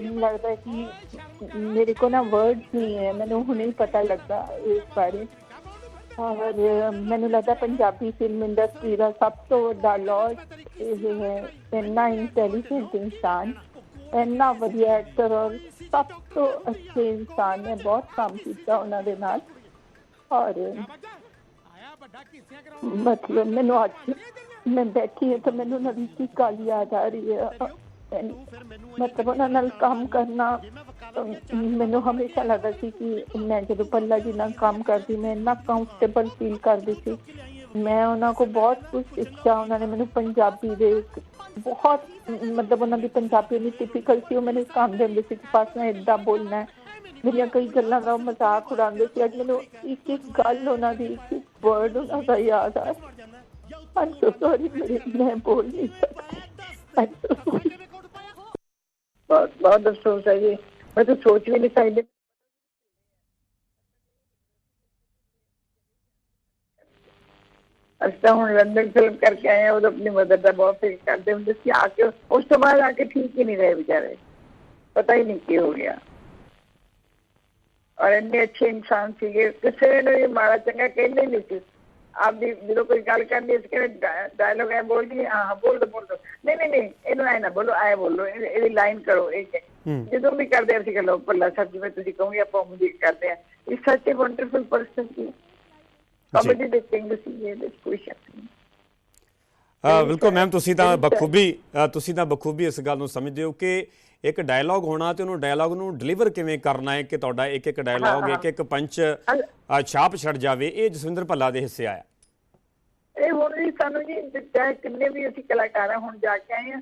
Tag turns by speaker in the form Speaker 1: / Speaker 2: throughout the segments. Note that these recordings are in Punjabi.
Speaker 1: ਮੈਨੂੰ ਲੱਗਦਾ ਕਿ ਮੇਰੇ ਕੋਲ ਨਾ ਵਰਡਸ ਨਹੀਂ ਹੈ, ਮੈਨੂੰ ਹੁਣੇ ਹੀ ਪਤਾ ਲੱਗਾ ਇਸ ਬਾਰੇ। ਔਰ ਮੈਨੂੰ ਲੱਗਦਾ ਪੰਜਾਬੀ ਫਿਲਮ ਇੰਡਸਟਰੀ ਦਾ ਸਭ ਤੋਂ ਵੱਡਾ ਲਾਸ ਇਹ ਹੈ ਇੰਨਾ ਇੰਟੈਲੀਜੈਂਟ ਇਨਸਾਨ, ਇੰਨਾ ਵਧੀਆ ਐਕਟਰ ਔਰ ਸਭ ਤੋਂ ਅੱਛੇ ਇਨਸਾਨ ਨੇ ਬਹੁਤ ਕੰਮ ਕੀਤਾ ਉਹਨਾਂ ਦੇ ਨਾਲ। ਔਰ ਮਤਲਬ ਮੈਨੂੰ ਅੱਜ ਮੈਂ ਬੈਠੀ ਹਾਂ ਤਾਂ ਮੈਨੂੰ ਉਹਨਾਂ ਕੀ ਗੱਲ ਯਾਦ ਆ ਰਹੀ ਹੈ। ਮਤਲਬ ਉਹਨਾਂ ਨਾਲ ਕੰਮ ਕਰਨਾ ਅਹ, ਮੈਨੂੰ ਹਮੇਸ਼ਾ ਲੱਗਦਾ ਸੀ ਕਿ ਮੈਂ ਜਦੋਂ ਪੱਲਾ ਜੀ ਨਾਲ ਕੰਮ ਕਰਦੀ ਮੈਂ ਇੰਨਾ ਕੰਫਰਟੇਬਲ ਫੀਲ ਕਰਦੀ ਸੀ ਮੈਂ ਉਹਨਾਂ ਕੋ ਬਹੁਤ ਕੁਝ ਸਿੱਖਿਆ ਉਹਨਾਂ ਨੇ ਮੈਨੂੰ ਪੰਜਾਬੀ ਦੇ ਇੱਕ ਬਹੁਤ ਮਤਲਬ ਉਹਨਾਂ ਦੀ ਪੰਜਾਬੀ ਇੰਨੀ ਟਿਪੀਕਲ ਸੀ ਉਹ ਮੈਨੂੰ ਕੰਮ ਦਿੰਦੇ ਸੀ ਕਿ ਬਸ ਮੈਂ ਇਦਾਂ ਬੋਲਣਾ ਹੈ ਮੇਰੀਆਂ ਕਈ ਗੱਲਾਂ ਦਾ ਉਹ ਮਜ਼ਾਕ ਉਡਾਉਂਦੇ ਸੀ ਅੱਜ ਮੈਨੂੰ ਇੱਕ ਇੱਕ ਗੱਲ ਉਹਨਾਂ ਦੀ ਇੱਕ ਇੱਕ ਵਰਡ ਉਹਨਾਂ ਦਾ ਯਾਦ ਆ I'm so sorry ਮੇਰੇ ਮੈਂ ਬੋਲ ਨਹੀਂ ਸਕਦੀ I'm so sorry. ਬਹੁਤ ਬਹੁਤ ਅਫਸੋਸ ਹੈ ਜੀ ਮੈਂ ਤਾਂ ਸੋਚ ਵੀ ਨਹੀਂ ਸਕਦੀ ਅਸਾਂ ਹੁਣ ਲੰਡਨ ਫਿਲਮ ਕਰਕੇ ਆਏ ਹਾਂ ਉਹ ਆਪਣੀ ਮਦਰ ਦਾ ਬਹੁਤ ਫਿਕਰ ਕਰਦੇ ਹੁੰਦੇ ਸੀ ਆ ਕੇ ਉਸ ਤੋਂ ਬਾਅਦ ਆ ਕੇ ਠੀਕ ਹੀ ਨਹੀਂ ਰਹੇ ਵਿਚਾਰੇ ਪਤਾ ਹੀ ਨਹੀਂ ਕੀ ਹੋ ਗਿਆ ਔਰ ਇੰਨੇ ਅੱਛੇ ਇਨਸਾਨ ਸੀਗੇ ਕਿਸੇ ਨੂੰ ਇਹ ਮਾੜਾ ਚੰਗਾ ਕਹਿੰਦੇ ਨਹੀਂ ਸੀ ਆਪਦੀ ਜਦੋਂ ਕੋਈ ਗੱਲ ਕਰਨੀ ਇਸ ਕੇ ਡਾਇਲੋਗ ਹੈ ਬੋਲਦੀ ਹਾਂ ਬੋਲ ਦੋ ਬੋਲ ਦੋ। ਨਹੀਂ ਨਹੀਂ ਨਹੀਂ ਇਹਨੂੰ ਐ ਨਾ ਬੋਲੋ ਐ ਬੋਲੋ ਇਹ- ਇਹਦੀ ਲਾਈਨ ਕਰੋ ਇਹ ਜਦੋਂ ਵੀ ਕਰਦੇ ਅਸੀਂ ਗੱਲਾਂ ਪੱਲਾ ਸਾਹਿਬ ਜਿਵੇਂ ਤੁਸੀਂ ਕਹੋਗੇ ਆਪਾਂ ਉਮੀਦ ਕਰਦੇ ਆ। ਇਹ ਸੱਚ ਵੰਡਰਫੁਲ ਪਰਸਨ ਸੀ। ਕਮੇਡੀ ਦੇ ਸਿੰਘ ਸੀ ਇਹ 'ਚ ਕੋਈ ਸ਼ੱਕ ਨਹੀਂ।
Speaker 2: ਬਿਲਕੁਲ ਮੈਮ ਤੁਸੀਂ ਤਾਂ ਬਖੂਬੀ ਤੁਸੀਂ ਤਾਂ ਬਖੂਬੀ ਇਸ ਗੱਲ ਨੂੰ ਸਮਝਦੇ ਹੋ ਕਿ ਇੱਕ ਡਾਇਲੌਗ ਹੋਣਾ ਤੇ ਉਹਨੂੰ ਡਾਇਲੌਗ ਨੂੰ ਡਿਲੀਵਰ ਕਿਵੇਂ ਕਰਨਾ ਹੈ ਕਿ ਤੁਹਾਡਾ ਇੱਕ ਇੱਕ ਡਾਇਲੌਗ ਇੱਕ ਇੱਕ ਪੰਚ ਛਾਪ ਛੱਡ ਜਾਵੇ ਇਹ ਜਸਵਿੰਦਰ ਭੱਲਾ ਦੇ ਹਿੱਸੇ ਆਇਆ।
Speaker 1: ਇਹ ਹੁਣ ਵੀ ਸਾਨੂੰ ਜੀ ਚਾਹੇ ਕਿੰਨੇ ਵੀ ਅਸੀਂ ਕਲਾਕਾਰ ਹੁਣ ਜਾ ਕੇ ਆਏ ਆ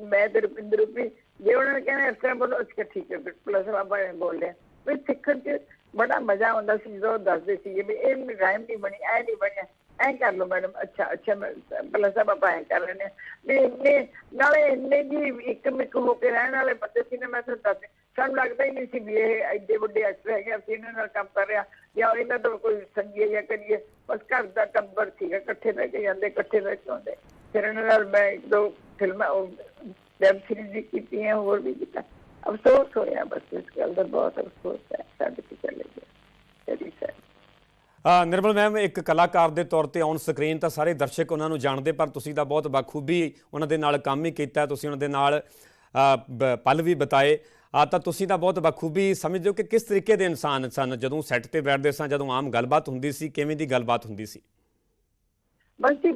Speaker 1: ਮੈਂ ਤੇ ਰੁਪਿੰਦਰ ਰੂਪੀ ਜੇ ਉਹਨਾਂ ਨੇ ਕਹਿਣਾ ਇਸ ਤਰ੍ਹਾਂ ਬੋਲੋ ਕਿਹਾ ਠੀਕ ਹੈ ਪਲਸ ਬਾਬਾ ਨੇ ਬੋਲਿਆ ਵੀ ਸਿੱਖਣ ਚ ਬੜਾ ਮਜ਼ਾ ਆਉਂਦਾ ਸੀ ਜਦੋਂ ਦੱਸਦੇ ਸੀ ਵੀ ਇਹ ਰਾਈਮ ਨਹੀਂ ਬਣੀ ਐ ਨਹੀਂ ਬਣਿਆ। ਐ ਕਰ ਲਓ ਮੈਡਮ ਅੱਛਾ ਅੱਛਾ ਮੈਂ ਪਲਸ ਬਾਬਾ ਐ ਕਰ ਲੈਣੇ ਵੀ ਇੰਨੇ ਨਾਲੇ ਇੰਨੇ ਜੀ ਇੱਕ ਮਿੱਕ ਹੋ ਕੇ ਰਹਿਣ ਵਾਲੇ ਬੰਦੇ ਸੀ ਨੇ ਮੈਂ ਤੁਹਾਨੂੰ ਦੱਸ ਸਾਨੂੰ ਲੱਗਦਾ ਹੀ ਨਹੀਂ ਸੀ ਵੀ ਇਹ ਐਡੇ ਵੱਡੇ ਐਕਟਰ ਹੈਗੇ ਅਸੀਂ ਇਹਨਾਂ ਨਾਲ ਕੰਮ ਕਰ ਰਿਹਾ ਜਾਂ ਇਹਨਾਂ ਤੋਂ ਕੋਈ ਸੰਗੀਏ ਜਾਂ ਕਰੀਏ ਬਸ ਘਰ ਦਾ ਟੱਬਰ ਸੀਗਾ ਇਕੱਠੇ ਬਹਿ ਕੇ ਜਾਂਦੇ ਇਕੱਠੇ ਬਹਿ ਕੇ ਆਉਂਦੇ ਫਿਰ ਇਹਨਾਂ ਨਾਲ ਮੈਂ ਇੱਕ ਦੋ ਫਿਲਮਾਂ ਵੈਬ ਸੀਰੀਜ਼ ਵੀ ਕੀਤੀਆਂ ਹੋਰ ਵੀ ਕੀਤਾ ਅਫਸੋਸ ਹੋਇਆ ਬਸ ਇਸ ਗੱਲ ਦਾ ਬਹੁਤ ਅਫਸੋਸ ਹੈ ਸਾਡੇ ਤੇ ਚਲੇ ਗਿਆ ਤੇਰੀ ਸਰ
Speaker 2: ਅ, ਨਿਰਮਲ ਮੈਮ ਇੱਕ ਕਲਾਕਾਰ ਦੇ ਤੌਰ ਤੇ ਔਨ ਸਕਰੀਨ ਤਾਂ ਸਾਰੇ ਦਰਸ਼ਕ ਉਹਨਾਂ ਨੂੰ ਜਾਣਦੇ ਪਰ ਤੁਸੀਂ ਤਾਂ ਬਹੁਤ ਬਖੂਬੀ ਉਹਨਾਂ ਦੇ ਨਾਲ ਕੰਮ ਹੀ ਕੀਤਾ ਤੁਸੀਂ ਉਹਨਾਂ ਦੇ ਨਾਲ ਅ, ਬ- ਪਲ ਵੀ ਬਤਾਏ। ਆ ਤਾਂ ਤੁਸੀਂ ਤਾਂ ਬਹੁਤ ਬਖੂਬੀ ਸਮਝਦੇ ਹੋ ਕਿ ਕਿਸ ਤਰੀਕੇ ਦੇ ਇਨਸਾਨ ਸਨ ਜਦੋਂ ਸੈੱਟ ਤੇ ਬੈਠਦੇ ਸਾਂ ਜਦੋਂ ਆਮ ਗੱਲਬਾਤ ਹੁੰਦੀ ਸੀ ਕਿਵੇਂ ਦੀ ਗੱਲਬਾਤ ਹੁੰਦੀ ਸੀ?
Speaker 1: ਬਸ ਜੀ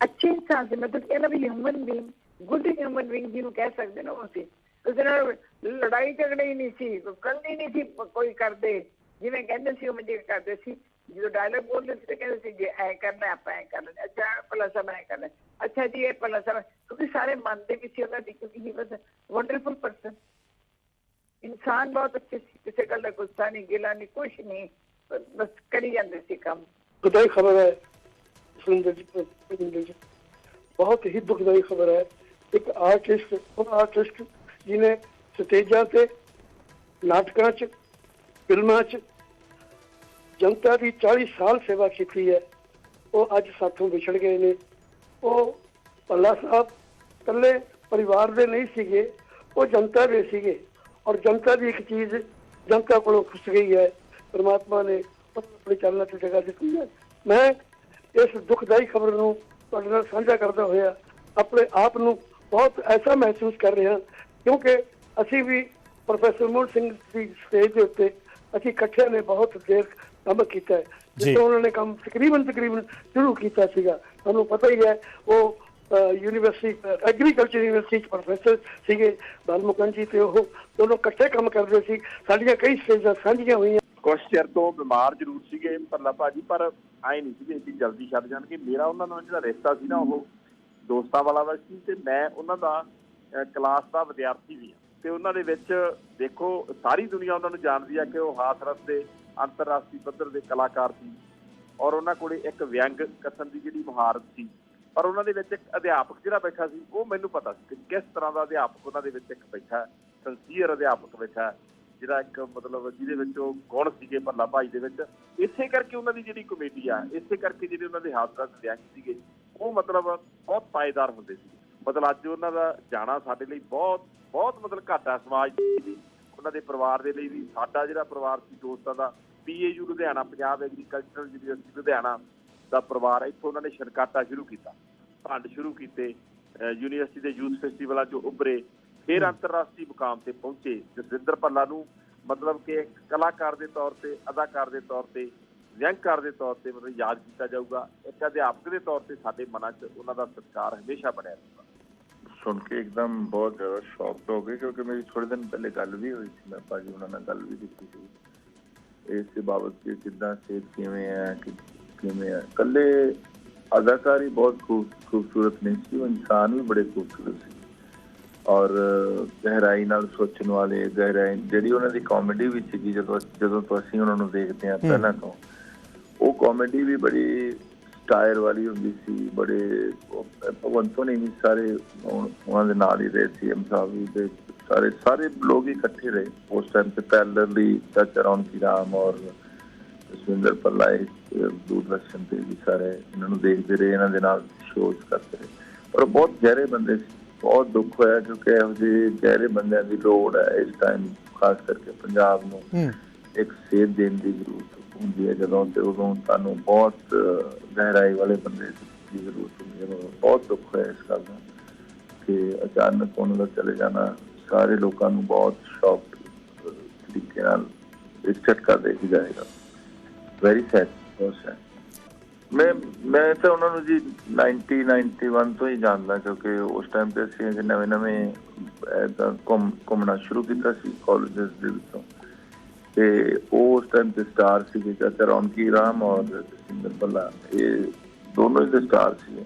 Speaker 1: ਅੱਛੇ ਇਨਸਾਨ ਸੀ ਮਤਲਬ ਕਹਿੰਦਾ ਵੀ human being good human being ਜਿਹਨੂੰ ਕਹਿ ਸਕਦੇ ਨਾ ਉਹ ਸੀ। ਉਹਦੇ ਨਾਲ ਲੜਾਈ ਝਗੜੇ ਹੀ ਨਹੀਂ ਸੀ ਕੰਦੀ ਨਹੀਂ ਸੀ ਪ- ਕੋਈ ਕਰਦੇ ਜਿਵੇਂ ਕਹਿੰਦੇ ਸੀ ਉਹ ਮੰਜੇ ਕਰਦੇ ਸੀ। ਜਦੋਂ ਡਾਇਲੌਗ ਬੋਲਦੇ ਸੀ ਤਾਂ ਕਹਿੰਦੇ ਸੀ ਜੇ ਐ ਕਰਨਾ ਆਪਾਂ ਐ ਕਰਨਾ ਅੱਛਾ ਭਲਾ ਸਭ ਐ ਕਰਨਾ ਅੱਛਾ ਜੀ ਇਹ ਭਲਾ ਸਭ ਕਿਉਂਕਿ ਸਾਰੇ ਮੰਨਦੇ ਵੀ ਸੀ ਉਹਨਾਂ ਦੀ ਕਿਉਂਕਿ ਹੀ ਬਸ ਵੰਡਰਫੁਲ ਪਰਸਨ ਇਨਸਾਨ ਬਹੁਤ ਅੱਛੇ ਸੀ ਕਿਸੇ ਗੱਲ ਦਾ ਗੁੱਸਾ ਨਹੀਂ ਗਿਲਾ ਨਹੀਂ ਕੁਛ ਨਹੀਂ ਬ- ਬਸ ਕਰੀ ਜਾਂਦੇ ਸੀ ਕੰਮ
Speaker 3: ਦੁਖਦਾਈ ਖਬਰ ਹੈ ਸੁਰਿੰਦਰ ਜੀ ਸੁਰਿੰਦਰ ਜੀ ਬਹੁਤ ਹੀ ਦੁਖਦਾਈ ਖਬਰ ਹੈ ਇੱਕ ਆਰਟਿਸਟ ਉਹ ਆਰਟਿਸਟ ਜਨਤਾ ਦੀ 40 ਸਾਲ ਸੇਵਾ ਕੀਤੀ ਹੈ। ਉਹ ਅੱਜ ਸਾਥੋਂ ਵਿਛੜ ਗਏ ਨੇ। ਉਹ ਪੱਲਾ ਸਾਹਿਬ ਇਕੱਲੇ ਪਰਿਵਾਰ ਦੇ ਨਹੀਂ ਸੀਗੇ, ਉਹ ਜਨਤਾ ਦੇ ਸੀਗੇ। ਔਰ ਜਨਤਾ ਦੀ ਇੱਕ ਚੀਜ਼ ਜਨਤਾ ਕੋਲੋਂ ਖੁੱਸ ਗਈ ਹੈ। ਪਰਮਾਤਮਾ ਨੇ ਉਹਨੂੰ ਆਪਣੇ ਚਰਨਾਂ ਤੇ ਜਗ੍ਹਾ ਦਿੱਤੀ ਹੈ। ਮੈਂ ਇਸ ਦੁਖਦਾਈ ਖਬਰ ਨੂੰ ਤੁਹਾਡੇ ਨਾਲ ਸਾਂਝਾ ਕਰਦਾ ਹੋਇਆ ਆਪਣੇ ਆਪ ਨੂੰ ਬਹੁਤ ਐਸਾ ਮਹਿਸੂਸ ਕਰ ਰਿਹਾ, ਕਿਉਂਕਿ ਅਸੀਂ ਵੀ ਪ੍ਰੋਫੈਸਰ ਮੋਹਨ ਸਿੰਘ ਦੀ ਸਟੇਜ ਦੇ ਉੱਤੇ ਅਸੀਂ ਇਕੱਠਿਆਂ ਨੇ ਬਹੁਤ ਦੇਰ ਕੰਮ ਕੀਤਾ ਹੈ।
Speaker 2: ਜੀ।
Speaker 3: ਜਿੱਥੇ ਉਹਨਾਂ ਨੇ ਕੰਮ ਤਕਰੀਬਨ ਤਕਰੀਬਨ ਸ਼ੁਰੂ ਕੀਤਾ ਸੀਗਾ। ਤੁਹਾਨੂੰ ਪਤਾ ਹੀ ਹੈ ਉਹ ਯੂਨੀਵਰਸਿਟੀ ਐਗਰੀਕਲਚਰ ਯੂਨੀਵਰਸਿਟੀ ਚ ਪ੍ਰੋਫੈਸਰ ਸੀਗੇ ਬਾਲਮੁਕਨ ਜੀ ਤੇ ਉਹ ਦੋਨੋਂ ਇਕੱਠੇ ਕੰਮ ਕਰਦੇ ਸੀ। ਸਾਡੀਆਂ ਕਈ ਸਟੇਜਾਂ ਸਾਂਝੀਆਂ ਹੋਈਆਂ।
Speaker 4: ਕੁਛ ਚਿਰ ਤੋਂ ਬਿਮਾਰ ਜ਼ਰੂਰ ਸੀਗੇ ਪਰਲਾ ਭਾਜੀ ਪਰ ਆਏ ਨਹੀਂ ਸੀਗੇ ਇੰਨੀ ਜਲਦੀ ਛੱਡ ਜਾਣਗੇ। ਮੇਰਾ ਉਹਨਾਂ ਨਾਲ ਜਿਹੜਾ ਰਿਸ਼ਤਾ ਸੀ ਨਾ ਉਹ ਦੋਸਤਾਂ ਵਾਲਾ ਦਾ ਸੀ ਤੇ ਮੈਂ ਉਹਨਾਂ ਦਾ ਕਲਾਸ ਦਾ ਵਿਦਿਆਰਥੀ ਵੀ ਹਾਂ। ਤੇ ਉਹਨਾਂ ਦੇ ਵਿੱਚ ਦੇਖੋ ਸਾਰੀ ਦੁਨੀਆ ਉਹਨਾਂ ਨੂੰ ਜਾਣਦੀ ਆ ਕਿ ਉਹ ਹਾਥਰਸ ਦੇ ਅੰਤਰਰਾਸ਼ਟਰੀ ਪੱਧਰ ਦੇ ਕਲਾਕਾਰ ਸੀ ਔਰ ਉਹਨਾਂ ਕੋਲੇ ਇੱਕ ਵਿਅੰਗ ਕਥਨ ਦੀ ਜਿਹੜੀ ਮਹਾਰਤ ਸੀ। ਪਰ ਉਹਨਾਂ ਦੇ ਵਿੱਚ ਇੱਕ ਅਧਿਆਪਕ ਜਿਹੜਾ ਬੈਠਾ ਸੀ, ਉਹ ਮੈਨੂੰ ਪਤਾ ਸੀ ਕਿ ਕਿਸ ਤਰ੍ਹਾਂ ਦਾ ਅਧਿਆਪਕ ਉਹਨਾਂ ਦੇ ਵਿੱਚ ਇੱਕ ਬੈਠਾ ਸੰਸੀਅਰ ਅਧਿਆਪਕ ਬੈਠਾ ਜਿਹੜਾ ਇੱਕ ਮਤਲਬ ਜਿਹਦੇ ਵਿੱਚ ਉਹ ਗੁਣ ਸੀਗੇ ਭੱਲਾ ਭਾਈ ਦੇ ਵਿੱਚ। ਇਸੇ ਕਰਕੇ ਉਹਨਾਂ ਦੀ ਜਿਹੜੀ ਕਮੇਡੀ ਆ, ਇਸੇ ਕਰਕੇ ਜਿਹੜੇ ਉਹਨਾਂ ਦੇ ਹਾਦਰਾ ਵਿਅੰਗ ਸੀਗੇ, ਉਹ ਮਤਲਬ ਬਹੁਤ ਪਾਏਦਾਰ ਹੁੰਦੇ ਸੀ। ਮਤਲਬ ਅੱਜ ਉਹਨਾਂ ਦਾ ਜਾਣਾ ਸਾਡੇ ਲਈ ਬਹੁਤ ਬਹੁਤ ਮਤਲਬ ਘਾਟਾ ਸਮਾਜ ਦੇ ਉਹਨਾਂ ਦੇ ਪਰਿਵਾਰ ਦੇ ਲਈ ਵੀ ਸਾਡਾ ਜਿਹੜਾ ਪਰਿਵਾਰ ਸੀ ਦੋਸਤਾਂ ਦਾ PAU Ludhiana Punjab agricultural university Ludhiana ਦਾ ਪਰਿਵਾਰ ਇੱਥੋਂ ਉਹਨਾਂ ਨੇ ਸ਼ਰਕਾਟਾ ਸ਼ੁਰੂ ਕੀਤਾ। ਭੰਡ ਸ਼ੁਰੂ ਕੀਤੇ ਯੂਨੀਵਰਸਿਟੀ ਦੇ ਯੂਥ ਫੈਸਟੀਵਲਾਂ 'ਚੋਂ ਉੱਭਰੇ ਫਿਰ ਅੰਤਰਰਾਸ਼ਟਰੀ ਮੁਕਾਮ ਤੇ ਪਹੁੰਚੇ ਜਸਵਿੰਦਰ ਭੱਲਾ ਨੂੰ ਮਤਲਬ ਕਿ ਇੱਕ ਕਲਾਕਾਰ ਦੇ ਤੌਰ ਤੇ ਅਦਾਕਾਰ ਦੇ ਤੌਰ ਤੇ ਵਿਅੰਗਕਾਰ ਦੇ ਤੌਰ ਤੇ ਮਤਲਬ ਯਾਦ ਕੀਤਾ ਜਾਊਗਾ। ਇੱਕ ਅਧਿਆਪਕ ਦੇ ਤੌਰ ਤੇ ਸਾਡੇ ਮਨਾਂ 'ਚ ਉਹਨਾਂ ਦਾ ਸਤਿਕਾਰ ਹਮੇਸ਼ਾ ਬਣਿਆ ਰਹੇਗਾ
Speaker 5: ਸੁਣ ਕੇ ਇੱਕਦਮ ਬਹੁਤ ਜ਼ਿਆਦਾ ਸ਼ੌਕਡ ਹੋ ਗਏ ਕਿਉਂਕਿ ਮੇਰੀ ਥੋੜੇ ਦਿਨ ਪਹਿਲੇ ਗੱਲ ਵੀ ਹੋਈ ਸੀ ਮੈਂ ਭਾਜੀ ਉਹਨਾਂ ਨਾਲ ਗੱਲ ਵੀ ਕੀਤੀ ਸੀ। ਇਸ ਦੇ ਬਾਬਤ ਕਿ ਕਿੱਦਾਂ ਸਿਹਤ ਕਿਵੇਂ ਹੈ ਕਿ ਕਿਵੇਂ ਹੈ ਕੱਲੇ ਅਦਾਕਾਰੀ ਬਹੁਤ ਖੂਬ ਖੂਬਸੂਰਤ ਨਹੀਂ ਸੀ ਉਹ ਇਨਸਾਨ ਵੀ ਬੜੇ ਖੂਬਸੂਰਤ ਸੀ। ਔਰ ਗਹਿਰਾਈ ਨਾਲ ਸੋਚਣ ਵਾਲੇ ਗਹਿਰਾਈ ਜਿਹੜੀ ਉਹਨਾਂ ਦੀ ਕਾਮੇਡੀ ਵੀ ਸੀਗੀ ਜਦੋਂ ਜਦੋਂ ਤੋਂ ਅਸੀਂ ਉਹਨਾਂ ਨੂੰ ਦੇਖਦੇ ਹਾਂ ਪਹਿਲਾਂ ਤੋਂ ਉਹ ਕਾਮੇਡੀ ਵੀ ਬੜੀ ਸਟਾਇਲ ਵਾਲੀ ਹੁੰਦੀ ਸੀ ਬੜੇ ਭਗਵੰਤ ਨਹੀਂ ਵੀ ਸਾਰੇ ਉਹ- ਉਹਨਾਂ ਦੇ ਨਾਲ ਹੀ ਰਹੇ ਸੀ ਐਮ ਸਾਹਿਬ ਵੀ ਤੇ ਸਾਰੇ ਸਾਰੇ ਲੋਕ ਇਕੱਠੇ ਰਹੇ ਉਸ ਟਾਈਮ ਤੇ ਪੈਰਲਲੀ ਟੱਚ ਅਰਾਊਂਡ ਕੀ ਰਾਮ ਔਰ ਜਸਵਿੰਦਰ ਪੱਲਾਈ ਦੂਰਦਰਸ਼ਨ ਤੇ ਵੀ ਸਾਰੇ ਇਹਨਾਂ ਨੂੰ ਦੇਖਦੇ ਰਹੇ ਇਹਨਾਂ ਦੇ ਨਾਲ ਸ਼ੋਜ਼ ਕਰਦੇ ਰਹੇ। ਪਰ ਬਹੁਤ ਗਹਿਰੇ ਬੰਦੇ ਸੀ ਬਹੁਤ ਦੁੱਖ ਹੋਇਆ ਕਿਉਂਕਿ ਇਹੋ ਜਿਹੇ ਗਹਿਰੇ ਬੰਦਿਆਂ ਦੀ ਲੋੜ ਹੈ ਇਸ ਟਾਈਮ ਖਾਸ ਕਰਕੇ ਪੰਜਾਬ ਨੂੰ ਇੱਕ ਸੇਧ ਦੇਣ ਦੀ ਜ਼ਰੂਰਤ। ਹੁੰਦੀ ਹੈ ਜਦੋਂ ਤੇ ਉਦੋਂ ਤੁਹਾਨੂੰ ਬਹੁਤ ਗਹਿਰਾਈ ਵਾਲੇ ਬੰਦੇ ਦੀ ਜ਼ਰੂਰਤ ਹੁੰਦੀ ਹੈ। ਬਹੁਤ ਦੁੱਖ ਹੈ ਇਸ ਗੱਲ ਦਾ ਕਿ ਅਚਾਨਕ ਉਹਨਾਂ ਦਾ ਚਲੇ ਜਾਣਾ ਸਾਰੇ ਲੋਕਾਂ ਨੂੰ ਬਹੁਤ ਸ਼ੌਕ ਤਰੀਕੇ ਨਾਲ ਇੱਕ ਝਟਕਾ ਦੇ ਕੇ ਜਾਏਗਾ। ਵੈਰੀ ਸੈਡ ਬਹੁਤ ਸੈਡ ਮੈਂ ਮੈਂ ਤਾਂ ਉਹਨਾਂ ਨੂੰ ਜੀ 90 91 ਤੋਂ ਹੀ ਜਾਣਦਾ ਕਿਉਂਕਿ ਉਸ ਟਾਈਮ ਤੇ ਅਸੀਂ ਨਵੇਂ ਨਵੇਂ ਘੁੰਮ, ਘੁੰਮਣਾ ਸ਼ੁਰੂ ਕੀਤਾ ਸੀ ਕਾਲਜਸ ਦੇ ਵਿੱਚੋਂ। ਤੇ ਉਹ ਉਸ ਟਾਈਮ ਤੇ ਸਟਾਰ ਸੀ ਚਾਚਾ ਰੌਣਕੀ ਰਾਮ ਔਰ ਜਸਿੰਦਰ ਬੱਲਾ ਇਹ ਦੋਨੋਂ ਹੀ ਦੇ ਸਟਾਰ ਸੀ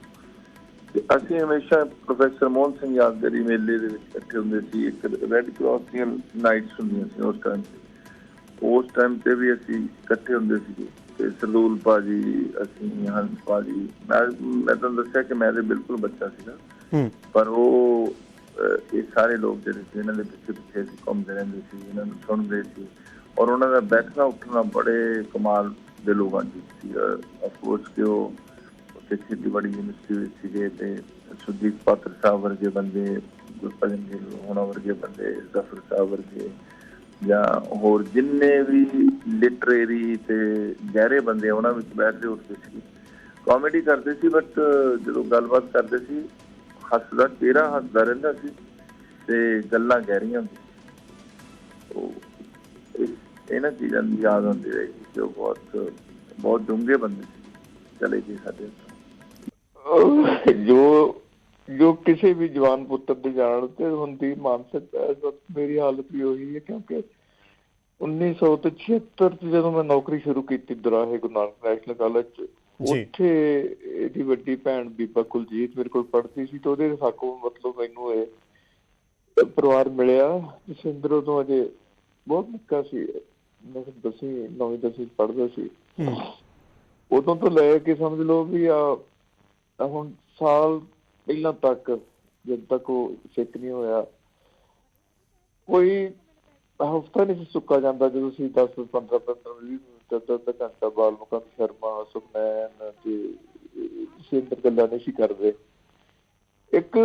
Speaker 5: ਤੇ ਅਸੀਂ ਹਮੇਸ਼ਾ ਪ੍ਰੋਫੈਸਰ ਮੋਹਨ ਸਿੰਘ ਯਾਦਗਾਰੀ ਮੇਲੇ ਦੇ ਵਿੱਚ ਇਕੱਠੇ ਹੁੰਦੇ ਸੀ। ਇੱਕ ਰੈੱਡ ਕਰਾਸ ਦੀਆਂ ਨਾਈਟਸ ਹੁੰਦੀਆਂ ਸੀ ਉਸ ਟਾਈਮ ਤੇ। ਉਸ ਟਾਈਮ ਤੇ ਵੀ ਅਸੀਂ ਇਕੱਠੇ ਹੁੰਦੇ ਸੀ ਤੇ ਸਰਦੂਲ ਭਾਜੀ ਅਸੀਂ ਹੰਸ ਭਾਜੀ। ਮੈਂ ਮੈਂ ਤੁਹਾਨੂੰ ਦੱਸਿਆ ਕਿ ਮੈਂ ਤੇ ਬਿਲਕੁਲ ਬੱਚਾ ਸੀਗਾ। ਪਰ ਉਹ ਇਹ ਸਾਰੇ ਲੋਕ ਜਿਹੜੇ ਸੀ ਇਹਨਾਂ ਦੇ ਪਿੱਛੇ ਪਿੱਛੇ ਘੁੰਮਦੇ ਰਹਿੰਦੇ ਸੀ ਇਹਨਾਂ ਨੂੰ ਸੁਣਦੇ ਸੀ। ਔਰ ਉਹਨਾਂ ਦਾ ਬੈਠਣਾ ਉੱਠਣਾ ਬੜੇ ਕਮਾਲ ਦੇ ਲੋਕਾਂ ਦੀ ਸੀ ਅਫਕੋਰਸ ਕਿ ਉਹ ਉੱਥੇ ਖੇਤੀਬਾੜੀ ਯੂਨੀਵਰਸਿਟੀ ਵਿੱਚ ਸੀਗੇ ਤੇ ਸੁਦੀਪ ਪਾਤਰ ਸਾਹਿਬ ਵਰਗੇ ਬੰਦੇ ਗੁਰਪ੍ਰੀਤ ਗਿੱਲ ਹੋਣਾ ਵਰਗੇ ਬੰਦੇ, ਜ਼ਫਰ ਸਾਹਿਬ ਵਰਗੇ ਜਾਂ ਹੋਰ ਜਿੰਨੇ ਵੀ ਲਿਟਰੇਰੀ ਤੇ ਗਹਿਰੇ ਬੰਦੇ ਉਹਨਾਂ ਵਿੱਚ ਬੈਠਦੇ ਉੱਠਦੇ ਸੀ ਕਾਮੇਡੀ ਕਰਦੇ ਸੀ ਬਟ ਜਦੋਂ ਗੱਲਬਾਤ ਕਰਦੇ ਸੀ, ਹੱਸਦਾ, ਚਿਹਰਾ ਹੱਸਦਾ ਰਹਿੰਦਾ ਸੀ ਤੇ ਗੱਲਾਂ ਗਹਿਰੀਆਂ ਹੁੰਦੀਆਂ ਇਹਨਾਂ ਚੀਜ਼ਾਂ ਦੀ ਯਾਦ ਹੁੰਦੀ ਰਹੇਗੀ ਕਿ ਉਹ ਬਹੁਤ ਬਹੁਤ ਡੂੰਘੇ ਬੰਦੇ ਸੀ ਚਲੇ ਗਏ ਸਾਡੇ ਤੋਂ।
Speaker 6: ਜੋ ਜੋ ਕਿਸੇ ਵੀ ਜਵਾਨ ਪੁੱਤਰ ਦੇ ਜਾਣ ਤੇ ਹੁੰਦੀ ਮਾਨਸਿਕ ਮੇਰੀ ਹਾਲਤ ਵੀ ਉਹੀ ਹੈ ਕਿਉਂਕਿ 1976 ਚ ਜਦੋਂ ਮੈਂ ਨੌਕਰੀ ਸ਼ੁਰੂ ਕੀਤੀ ਦੁਰਾਹੇ ਗੁਰੂ ਨਾਨਕ ਨੈਸ਼ਨਲ ਕਾਲਜ ਚ
Speaker 2: ਜੀ।
Speaker 6: ਉੱਥੇ ਇਹਦੀ ਵੱਡੀ ਭੈਣ ਬੀਬਾ ਕੁਲਜੀਤ ਮੇਰੇ ਕੋਲ ਪੜ੍ਹਦੀ ਸੀ ਤੇ ਉਹਦੇ ਸਾਕੋਂ ਮਤਲਬ ਮੈਨੂੰ ਇਹ ਪਰਿਵਾਰ ਮਿਲਿਆ ਜਸਿੰਦਰ ਉਦੋਂ ਅਜੇ ਬਹੁਤ ਨਿੱਕਾ ਸੀ ਮੈਂ ਦਸਵੀਂ ਨੌਵੀਂ ਦਸਵੀਂ ਪੜ੍ਹਦਾ ਸੀ। ਉਦੋਂ ਤੋਂ ਲੈ ਕੇ ਸਮਝ ਲਓ ਵੀ ਆ ਹੁਣ ਸਾਲ ਪਹਿਲਾਂ ਤੱਕ ਜਦ ਤੱਕ ਉਹ ਸਿੱਖ ਨਹੀਂ ਹੋਇਆ ਕੋਈ ਹਫਤਾ ਨਹੀਂ ਸੀ ਸੁੱਕਾ ਜਾਂਦਾ ਜਦੋਂ ਅਸੀਂ 10 15 15 20 ਮਿੰਟ ਅੱਧਾ ਘੰਟਾ ਬਾਲ ਮੁਕੰਦ ਸ਼ਰਮਾ ਸੁਖਨੈਨ ਤੇ ਸਿੰਦਰ ਗੱਲਾਂ ਨਹੀਂ ਸੀ ਕਰਦੇ। ਇੱਕ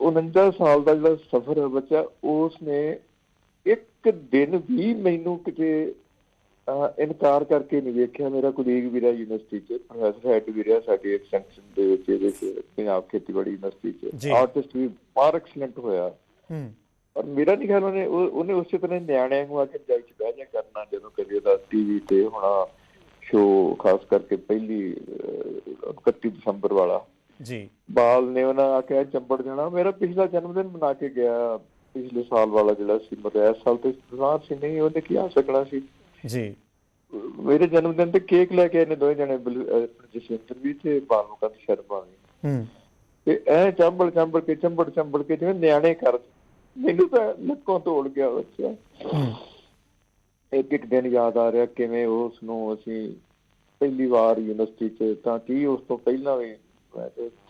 Speaker 6: 49 ਸਾਲ ਦਾ ਜਿਹੜਾ ਸਫ਼ਰ ਹੈ ਬੱਚਾ ਉਸ ਨੇ ਇੱਕ ਦਿਨ ਵੀ ਮੈਨੂੰ ਕਿਤੇ ਇਨਕਾਰ ਕਰਕੇ ਨਹੀਂ ਵੇਖਿਆ ਮੇਰਾ ਕੁਲੀਗ ਵੀ ਰਿਹਾ ਯੂਨੀਵਰਸਿਟੀ ਚ ਪ੍ਰੋਫੈਸਰ ਹੈਡ ਵੀ ਰਿਹਾ ਸਾਡੀ ਐਕਸਟੈਂਸ਼ਨ ਦੇ ਵਿੱਚ ਇਹਦੇ ਚ ਪੰਜਾਬ ਖੇਤੀਬਾੜੀ ਯੂਨੀਵਰਸਿਟੀ। ਚ। ਆਰਟਿਸਟ ਵੀ ਬਾਹਰ ਐਕਸਲੈਂਟ ਹੋਇਆ।
Speaker 2: ਹੂੰ।
Speaker 6: ਪਰ ਮੇਰਾ ਨਹੀਂ ਖਿਆਲ ਉਹਨੇ ਉਹ- ਉਹਨੇ ਉਸੇ ਤਰ੍ਹਾਂ ਨਿਆਣਿਆਂ ਨੂੰ ਆ ਕੇ ਜਾਈ ਚ ਬਹਿ ਜਾ ਕਰਨਾ ਜਦੋਂ ਕਦੇ ਉਹਦਾ ਟੀਵੀ ਤੇ ਹੋਣਾ ਸ਼ੋ ਖਾਸ ਕਰਕੇ ਪਹਿਲੀ ਅਹ, 31 ਦਸੰਬਰ ਵਾਲਾ।
Speaker 2: ਜੀ।
Speaker 6: ਬਾਲ ਨੇ ਉਹਨਾਂ ਆ ਕੇ ਚੰਬੜ ਜਾਣਾ। ਮੇਰਾ ਪਿਛਲਾ ਜਨਮ ਦਿਨ ਮਨਾ ਕੇ ਗਿਆ ਪਿਛਲੇ ਸਾਲ ਵਾਲਾ ਜਿਹੜਾ ਸੀ ਮਤਲਬ ਇਸ ਸਾਲ ਤੇ ਸੁਨਾਰ ਸੀ ਨਹੀਂ ਉਹਨੇ ਕੀ ਆ ਸਕਣਾ ਸੀ?
Speaker 2: ਜੀ।
Speaker 6: ਮੇਰੇ ਜਨਮ ਦਿਨ ਤੇ ਕੇਕ ਲੈ ਕੇ ਆਏ ਨੇ ਦੋਵੇਂ ਜਣੇ ਜਸਵਿੰਦਰ ਵੀ ਤੇ ਬਾਲਮੁਕੰਦ ਸ਼ਰਮਾ ਵੀ।
Speaker 2: ਹੂੰ।
Speaker 6: ਤੇ ਐ ਚੰਬੜ ਚੰਬੜ ਕੇ ਚੰਬੜ ਚੰਬੜ ਕੇ ਜਿਵੇਂ ਨਿਆਣੇ ਕਰ ਮੈਨੂੰ ਤਾਂ ਲੱਕੋਂ ਤੋੜ ਗਿਆ ਬੱਚਾ। ਇੱਕ ਇੱਕ ਦਿਨ ਯਾਦ ਆ ਰਿਹਾ ਕਿਵੇਂ ਉਸ ਨੂੰ ਅਸੀਂ ਪਹਿਲੀ ਵਾਰ ਯੂਨੀਵਰਸਿਟੀ 'ਚ ਤਾਂ ਕੀ ਉਸ ਤੋਂ ਪਹਿਲਾਂ ਵੀ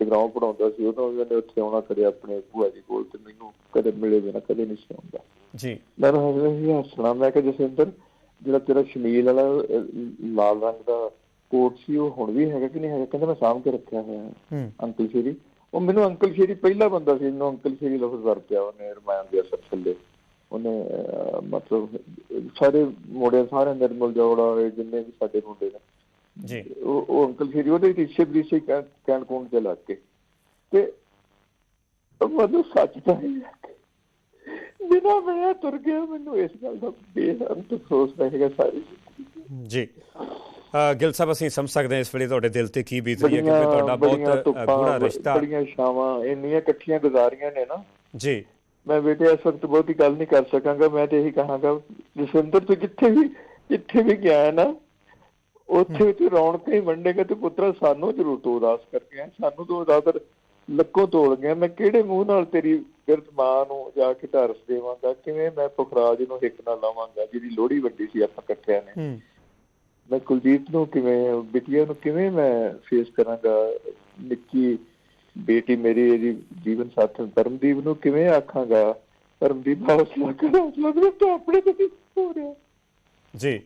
Speaker 6: ਜਗਰਾਉਂ ਪੜਾਉਂਦਾ ਸੀ ਉਦੋਂ ਵੀ ਉਹਨੇ ਉੱਥੇ ਆਉਣਾ ਕਦੇ ਆਪਣੇ ਭੂਆ ਜੀ ਕੋਲ ਤੇ ਮੈਨੂੰ ਕਦੇ ਮਿਲੇ ਬਿਨਾ ਕਦੇ ਨਹੀਂ ਸੀ ਆਉਂਦਾ।
Speaker 2: ਜੀ।
Speaker 6: ਮੈਂ ਹੱਸਣਾ। ਮੈਂ ਕਿਹਾ ਜਸਵਿੰਦਰ ਜਿਹੜਾ ਤੇਰਾ ਸ਼ਮੀਲ ਵਾਲਾ ਲਾਲ ਰੰਗ ਦਾ ਕੋਟ ਸੀ ਉਹ ਹੁਣ ਵੀ ਹੈਗਾ ਕਿ ਨਹੀਂ ਹੈਗਾ? ਕਹਿੰਦਾ ਮੈਂ ਸਾਂਭ ਕੇ ਰੱਖਿਆ ਹੋਇਆ ਅੰਕਲ ਸ਼੍ਰੀ। ਉਹ ਮੈਨੂੰ ਅੰਕਲ ਸ਼ੇਰੀ ਪਹਿਲਾ ਬੰਦਾ ਸੀ ਜਿਹਨੂੰ ਅੰਕਲ ਸ਼ੇਰੀ ਲਫ਼ਜ਼ ਵਰਤਿਆ ਉਹਨੇ ਰਮਾਇਣ ਦੇ ਅਸਰ ਥੱਲੇ। ਉਹਨੇ ਮਤਲਬ ਸਾਰੇ ਮੁੰਡੇ ਸਾਰੇ ਨਿਰਮਲ ਜੋੜਾ ਹੋਏ ਜਿੰਨੇ ਵੀ ਸਾਡੇ ਮੁੰਡੇ ਨੇ।
Speaker 2: ਜੀ।
Speaker 6: ਉਹ ਅੰਕਲ ਸ਼ੇਰੀ ਉਹਦੇ ਰਿਸ਼ੇ ਬ੍ਰਿਸ਼ੇ ਕਹਿਣ ਕੋਣ ਤੇ ਲੱਗ ਕੇ। ਤੇ ਉਹ ਮੈਨੂੰ ਸੱਚ ਤਾਂ ਹੈ ਬਿਨਾਂ ਮੈਂ ਤੁਰ ਗਿਆ ਮੈਨੂੰ ਇਸ ਗੱਲ ਦਾ ਬੇਅੰਤ ਅਫਸੋਸ ਰਹੇਗਾ ਸਾਰੀ
Speaker 2: ਜੀ। ਗਿਲ ਸਾਹਿਬ ਅਸੀਂ ਸਮਝ ਸਕਦੇ ਹਾਂ ਇਸ ਵੇਲੇ ਤੁਹਾਡੇ ਦਿਲ ਤੇ ਕੀ ਬੀਤ ਰਹੀ ਹੈ ਕਿਉਂਕਿ ਤੁਹਾਡਾ ਬਹੁਤ ਗੂੜਾ ਰਿਸ਼ਤਾ।
Speaker 6: ਬੜੀਆਂ ਛਾਵਾਂ ਇੰਨੀਆਂ ਇਕੱਠੀਆਂ ਗੁਜ਼ਾਰੀਆਂ ਨੇ ਨਾ।
Speaker 2: ਜੀ।
Speaker 6: ਮੈਂ ਬੇਟੇ ਇਸ ਵਕਤ ਬਹੁਤੀ ਗੱਲ ਨਹੀਂ ਕਰ ਸਕਾਂਗਾ ਮੈਂ ਤੇ ਇਹੀ ਕਹਾਂਗਾ ਜਸਵਿੰਦਰ ਤੂੰ ਜਿੱਥੇ ਵੀ ਜਿੱਥੇ ਵੀ ਗਿਆ ਹੈ ਨਾ ਉੱਥੇ ਤੂੰ ਰੌਣਕਾਂ ਹੀ ਵੰਡੇਗਾ ਤੇ ਪੁੱਤਰਾ ਸਾਨੂੰ ਜ਼ਰੂਰ ਤੂੰ ਉਦਾਸ ਕਰਕੇ। ਸਾਨੂੰ ਤੂੰ ਉਦਾਸ ਲੱਕੋਂ ਤੋੜ ਗਿਆ। ਮੈਂ ਕਿਹੜੇ ਮੂੰਹ ਨਾਲ ਤੇਰੀ ਬਿਰਧ ਮਾਂ ਨੂੰ ਜਾ ਕੇ ਢਾਰਸ ਦੇਵਾਂਗਾ? ਕਿਵੇਂ ਮੈਂ ਪੁਖਰਾਜ ਨੂੰ ਹਿੱਕ ਨਾਲ ਲਾਵਾਂਗਾ ਜਿਹਦੀ ਲੋਹੜੀ ਵੱਡੀ ਸੀ ਆਪਾਂ ਇਕੱਠਿਆਂ ਨੇ? ਮੈਂ ਕੁਲਜੀਤ ਨੂੰ ਕਿਵੇਂ ਬਿਟੀਆ ਨੂੰ ਕਿਵੇਂ ਮੈਂ ਫੇਸ ਕਰਾਂਗਾ? ਨਿੱਕੀ ਬੇਟੀ ਮੇਰੀ ਇਹਦੀ ਜੀਵਨ ਸਾਥੀ ਪਰਮਦੀਪ ਨੂੰ ਕਿਵੇਂ ਆਖਾਂਗਾ? ਪਰਮਦੀਪ ਹੌਸਲਾ ਕਰ ਕਰ ਤੂੰ ਆਪਣੇ ਤੇ ਹੀ ਹੋ ਰਿਹਾ।
Speaker 2: ਜੀ।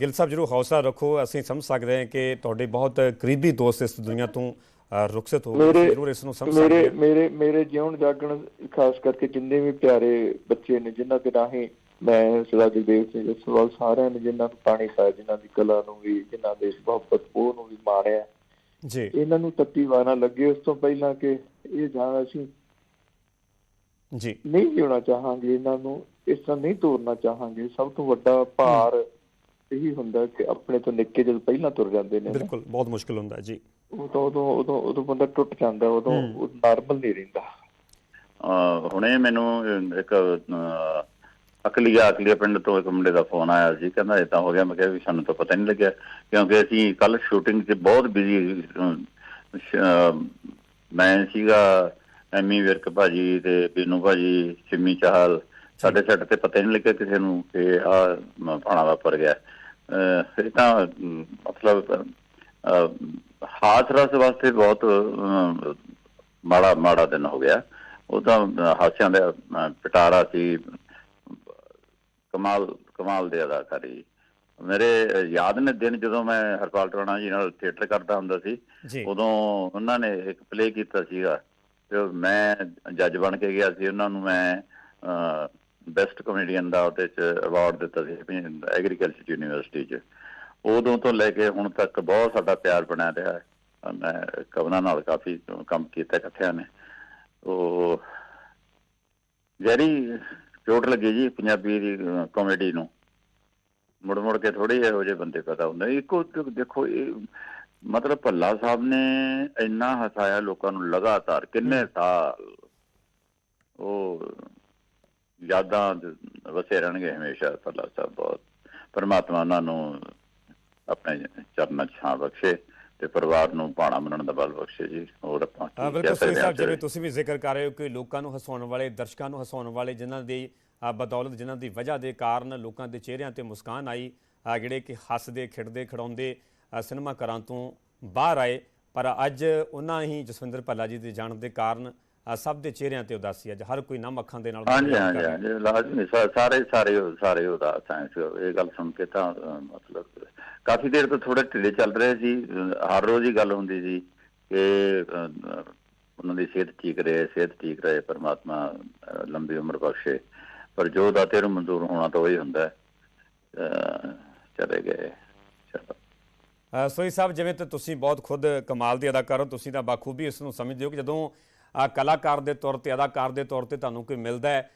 Speaker 2: ਗਿਲ ਸਾਹਿਬ ਜਰੂਰ ਹੌਸਲਾ ਰੱਖੋ। ਅਸੀਂ ਸਮਝ ਸਕਦੇ ਹਾਂ ਕਿ ਤੁਹਾਡੇ ਬਹੁਤ ਕਰੀਬੀ ਦੋਸਤ ਇਸ ਦੁਨੀਆ ਤੋਂ ਰੁਖਸਤ ਹੋ ਗਏ ਜ਼ਰੂਰ ਇਸ ਨੂੰ ਸਮਝ ਸਕਦੇ
Speaker 6: ਮੇਰੇ ਮੇਰੇ ਮੇਰੇ ਜਿਉਣ ਜਾਗਣ ਖਾਸ ਕਰਕੇ ਜਿੰਨੇ ਵੀ ਪਿਆਰੇ ਬੱਚੇ ਨੇ ਜਿਨ੍ਹਾਂ ਦੇ ਰਾਹੀਂ ਮੈਂ ਸਦਾ ਜਗਦੇਵ ਸਿੰਘ ਜਸਵਾਲ ਸਾਰਿਆਂ ਨੇ ਜਿਨ੍ਹਾਂ ਨੂੰ ਪਾਣੀ ਪਾਇਆ ਜਿਨ੍ਹਾਂ ਦੀ ਕਲਾ ਨੂੰ ਵੀ ਜਿਨ੍ਹਾਂ ਦੇ ਮੁਹੱਬਤ ਉਹ ਨੂੰ ਵੀ ਮਾਣਿਆ।
Speaker 2: ਜੀ।
Speaker 6: ਇਹਨਾਂ ਨੂੰ ਤੱਤੀ ਵਾਣਾ ਲੱਗੇ। ਉਸ ਤੋਂ ਪਹਿਲਾਂ ਕਿ ਇਹ ਜਾਣ ਅਸੀਂ
Speaker 2: ਜੀ।
Speaker 6: ਨਹੀਂ ਜਿਉਣਾ ਚਾਹਾਂਗੇ। ਇਹਨਾਂ ਨੂੰ ਇਸ ਤਰ੍ਹਾਂ ਨਹੀਂ ਤੋਰਨਾ ਚਾਹਾਂਗੇ। ਸਭ ਤੋਂ ਵੱਡਾ ਭਾਰ ਇਹੀ ਹੁੰਦਾ ਕਿ ਆਪਣੇ ਤੋਂ ਨਿੱਕੇ ਜਦੋਂ ਪਹਿਲਾਂ ਤੁਰ ਜਾਂਦੇ ਨੇ
Speaker 2: ਬਿਲਕੁਲ ਬਹੁਤ ਮੁਸ਼ਕਲ ਹੁੰਦਾ ਜੀ।
Speaker 6: ਉਦੋਂ ਉਦੋਂ ਉਦੋਂ ਉਦੋਂ ਬੰਦਾ ਟੁੱਟ ਜਾਂਦਾ ਉਦੋਂ ਉਹ ਨਾਰਮਲ ਨਹੀਂ ਰਹਿੰਦਾ।
Speaker 7: ਹੁਣੇ ਮੈਨੂੰ ਇੱਕ ਅਕਲੀਆ ਅਕਲੀਆ ਪਿੰਡ ਤੋਂ ਇੱਕ ਮੁੰਡੇ ਦਾ ਫੋਨ ਆਇਆ ਸੀ ਕਹਿੰਦਾ ਇਦਾਂ ਹੋ ਗਿਆ ਮੈਂ ਕਿਹਾ ਵੀ ਸਾਨੂੰ ਤਾਂ ਪਤਾ ਨਹੀਂ ਲੱਗਿਆ ਕਿਉਂਕਿ ਅਸੀਂ ਕੱਲ ਸ਼ੂਟਿੰਗ 'ਚ ਬਹੁਤ ਬਿਜ਼ੀ ਮੈਂ ਸੀਗਾ ਐਮੀ ਵਿਰਕ ਭਾਜੀ ਤੇ ਬੀਨੂ ਭਾਜੀ ਸਿੰਮੀ ਚਾਹਲ ਸਾਡੇ ਸੈੱਟ ਤੇ ਪਤਾ ਨਹੀਂ ਲੱਗਿਆ ਕਿਸੇ ਨੂੰ ਕਿ ਆ ਭਾਣਾ ਵਾਪਰ ਗਿਆ। ਇਹ ਤਾਂ ਮਤਲਬ ਹਾਥ ਰਸ ਵਾਸਤੇ ਬਹੁਤ ਮਾੜਾ ਮਾੜਾ ਦਿਨ ਹੋ ਗਿਆ। ਉਹ ਤਾਂ ਹਾਸਿਆਂ ਦਾ ਪਿਟਾਰਾ ਸੀ। ਕਮਾਲ ਕਮਾਲ ਦੇ ਅਦਾਕਾਰੀ। ਮੇਰੇ ਯਾਦ ਨੇ ਦਿਨ ਜਦੋਂ ਮੈਂ ਹਰਪਾਲ ਟਵਾਣਾ ਜੀ ਨਾਲ ਥੀਏਟਰ ਕਰਦਾ ਹੁੰਦਾ ਸੀ ਉਦੋਂ ਉਹਨਾਂ ਨੇ ਇੱਕ ਪਲੇ ਕੀਤਾ ਸੀਗਾ। ਤੇ ਮੈਂ ਜੱਜ ਬਣ ਕੇ ਗਿਆ ਸੀ। ਉਹਨਾਂ ਨੂੰ ਮੈਂ ਬੈਸਟ ਕਮੇਡੀਅਨ ਦਾ ਉਹਦੇ ਚ ਅਵਾਰਡ ਦਿੱਤਾ ਸੀ ਐਗਰੀਕਲਚਰ ਯੂਨੀਵਰਸਿਟੀ ਚ। ਉਦੋਂ ਤੋਂ ਲੈ ਕੇ ਹੁਣ ਤੱਕ ਬਹੁਤ ਸਾਡਾ ਪਿਆਰ ਬਣਿਆ ਰਿਹਾ। ਮੈਂ ਕਵਨਾ ਨਾਲ ਕਾਫੀ ਕੰਮ ਕੀਤਾ ਇਕੱਠਿਆਂ ਨੇ। ਉਹ ਜਿਹੜੀ ਚੋਟ ਲੱਗੀ ਜੀ ਪੰਜਾਬੀ ਦੀ ਕਾਮੇਡੀ ਨੂੰ। ਮੁੜ ਮੁੜ ਕੇ ਥੋੜੇ ਇਹੋ ਜਿਹੇ ਬੰਦੇ ਪਤਾ ਹੁੰਦੇ ਇੱਕੋ ਦੇਖੋ, ਇਹ ਮਤਲਬ ਭੱਲਾ ਸਾਹਿਬ ਨੇ ਇੰਨਾ ਹਸਾਇਆ ਲੋਕਾਂ ਨੂੰ ਲਗਾਤਾਰ, ਕਿੰਨੇ ਸਾਲ। ਉਹ ਯਾਦਾਂ ਵਸੇ ਰਹਿਣਗੇ ਹਮੇਸ਼ਾ ਭੱਲਾ ਸਾਹਿਬ ਬਹੁਤ। ਪਰਮਾਤਮਾ ਉਹਨਾਂ ਨੂੰ ਆਪਣੇ ਚਰਨਾਂ 'ਚ ਛਾਂ ਬਖਸ਼ੇ ਤੇ ਪਰਿਵਾਰ ਨੂੰ ਭਾਣਾ ਮੰਨਣ ਦਾ ਬਲ ਬਖਸ਼ੇ ਜੀ। ਹੋਰ ਆਪਾਂ
Speaker 2: ਬਿਲਕੁਲ ਸਹੀ ਸਾਹਿਬ ਜਿਵੇਂ? ਤੁਸੀਂ ਵੀ ਜ਼ਿਕਰ ਕਰ ਰਹੇ ਹੋ ਕਿ ਲੋਕਾਂ ਨੂੰ ਹਸਾਉਣ ਵਾਲੇ ਦਰਸ਼ਕਾਂ ਨੂੰ ਹਸਾਉਣ ਵਾਲੇ ਜਿਨ੍ਹਾਂ ਦੀ ਬਦੌਲਤ ਜਿਨ੍ਹਾਂ ਦੀ ਵਜ੍ਹਾ ਦੇ ਕਾਰਨ ਲੋਕਾਂ ਦੇ ਚਿਹਰਿਆਂ ਤੇ ਮੁਸਕਾਨ ਆਈ ਜਿਹੜੇ ਕਿ ਹੱਸਦੇ ਖਿੜਦੇ ਖਿਡਾਉਂਦੇ ਅ, ਸਿਨੇਮਾ ਘਰਾਂ ਤੋਂ ਬਾਹਰ ਆਏ। ਪਰ ਅੱਜ ਉਹਨਾਂ ਹੀ ਜਸਵਿੰਦਰ ਭੱਲਾ ਜੀ ਦੇ ਜਾਣ ਦੇ ਕਾਰਨ ਸਭ ਦੇ ਚਿਹਰਿਆਂ ਤੇ ਉਦਾਸੀ ਅੱਜ ਹਰ ਕੋਈ ਨਮ ਅੱਖਾਂ ਦੇ ਨਾਲ
Speaker 7: ਹਾਂਜੀ ਹਾਂਜੀ
Speaker 2: ਕਰ।
Speaker 7: ਹਾਂਜੀ ਲਾਜ਼ਮੀ ਸਾਰੇ ਸਾਰੇ ਸਾਰੇ ਉਦਾਸ ਹੈ ਇਹ ਗੱਲ ਸੁਣ ਕੇ ਤਾਂ ਮਤਲਬ ਕਾਫੀ ਦੇਰ ਤੋਂ ਥੋੜੇ ਢਿੱਲੇ ਚੱਲ ਰਹੇ ਸੀ ਹਰ ਰੋਜ਼ ਹੀ ਗੱਲ ਹੁੰਦੀ ਸੀ ਕਿ ਉਹਨਾਂ ਦੀ ਸਿਹਤ ਠੀਕ ਰਹੇ ਸਿਹਤ ਠੀਕ ਰਹੇ ਪਰਮਾਤਮਾ ਲੰਬੀ ਉਮਰ ਬਖਸ਼ੇ ਪਰ ਜੋ ਦਾ ਤੇਰੇ ਮਨਜ਼ੂਰ ਹੋਣਾ ਤਾਂ ਉਹੀ ਹੁੰਦਾ ਹੈ। ਚਲੇ ਗਏ ਚਲੋ
Speaker 2: ਸੋਈ ਸਾਹਿਬ ਜਿਵੇਂ ਤੇ ਤੁਸੀਂ ਬਹੁਤ ਖੁਦ ਕਮਾਲ ਦੀ ਅਦਾਕਾਰ ਹੋ ਤੁਸੀਂ ਤਾਂ ਬਾਖੂਬੀ ਇਸ ਨੂੰ ਸਮਝਦੇ ਹੋ ਕਿ ਜਦੋਂ ਕਲਾਕਾਰ ਦੇ ਤੌਰ ਤੇ ਅਦਾਕਾਰ ਦੇ ਤੌਰ ਤੇ ਤੁਹਾਨੂੰ ਕੋਈ ਮਿਲਦਾ ਹੈ?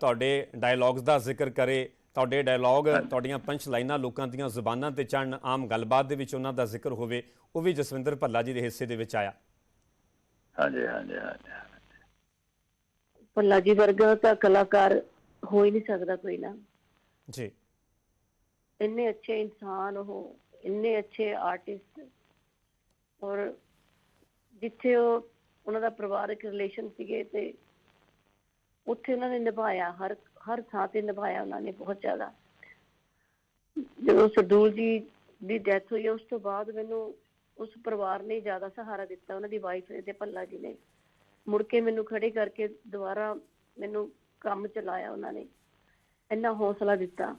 Speaker 2: ਤੁਹਾਡੇ ਡਾਇਲੌਗਸ ਦਾ ਜ਼ਿਕਰ ਕਰੇ ਤੁਹਾਡੇ ਡਾਇਲੌਗ ਤੁਹਾਡੀਆਂ ਪੰਚ ਲਾਈਨਾਂ ਲੋਕਾਂ ਦੀਆਂ ਜ਼ੁਬਾਨਾਂ ਤੇ ਚੜਨ ਆਮ ਗੱਲਬਾਤ ਦੇ ਵਿੱਚ ਉਹਨਾਂ ਦਾ ਜ਼ਿਕਰ ਹੋਵੇ ਉਹ ਵੀ ਜਸਵਿੰਦਰ ਭੱਲਾ ਜੀ ਦੇ ਹਿੱਸੇ ਦੇ ਵਿੱਚ ਆਇਆ।
Speaker 7: ਹਾਂਜੀ ਹਾਂਜੀ ਹਾਂਜੀ
Speaker 8: ਭੱਲਾ ਜੀ ਵਰਗਾ ਤਾਂ ਕਲਾਕਾਰ ਹੋ ਹੀ ਨਹੀਂ ਸਕਦਾ ਕੋਈ ਨਾ।
Speaker 2: ਜੀ।
Speaker 8: ਇੰਨੇ ਅੱਛੇ ਇਨਸਾਨ ਉਹ ਇੰਨੇ ਅੱਛੇ ਆਰਟਿਸਟ ਔਰ ਜਿੱਥੇ ਉਹ ਉਹਨਾਂ ਦਾ ਪਰਿਵਾਰਕ ਰਿਲੇਸ਼ਨ ਸੀਗੇ ਤੇ ਉੱਥੇ ਉਹਨਾਂ ਨੇ ਨਿਭਾਇਆ, ਹਰ ਹਰ ਥਾਂ ਤੇ ਨਿਭਾਇਆ ਉਹਨਾਂ ਨੇ ਬਹੁਤ ਜ਼ਿਆਦਾ। ਜਦੋਂ ਸਰਦੂਲ ਜੀ ਦੀ ਡੈਥ ਹੋਈ, ਉਸ ਤੋਂ ਬਾਅਦ ਮੈਨੂੰ ਉਸ ਪਰਿਵਾਰ ਨੇ ਜ਼ਿਆਦਾ ਸਹਾਰਾ ਦਿੱਤਾ, ਉਹਨਾਂ ਦੀ ਵਾਈਫ ਤੇ ਭੱਲਾ ਜੀ ਨੇ। ਮੁੜ ਕੇ ਮੈਨੂੰ ਖੜੇ ਕਰਕੇ ਦੁਬਾਰਾ ਮੈਨੂੰ ਕੰਮ ਚ ਲਾਇਆ ਉਹਨਾਂ ਨੇ। ਇੰਨਾ ਹੌਸਲਾ ਦਿੱਤਾ।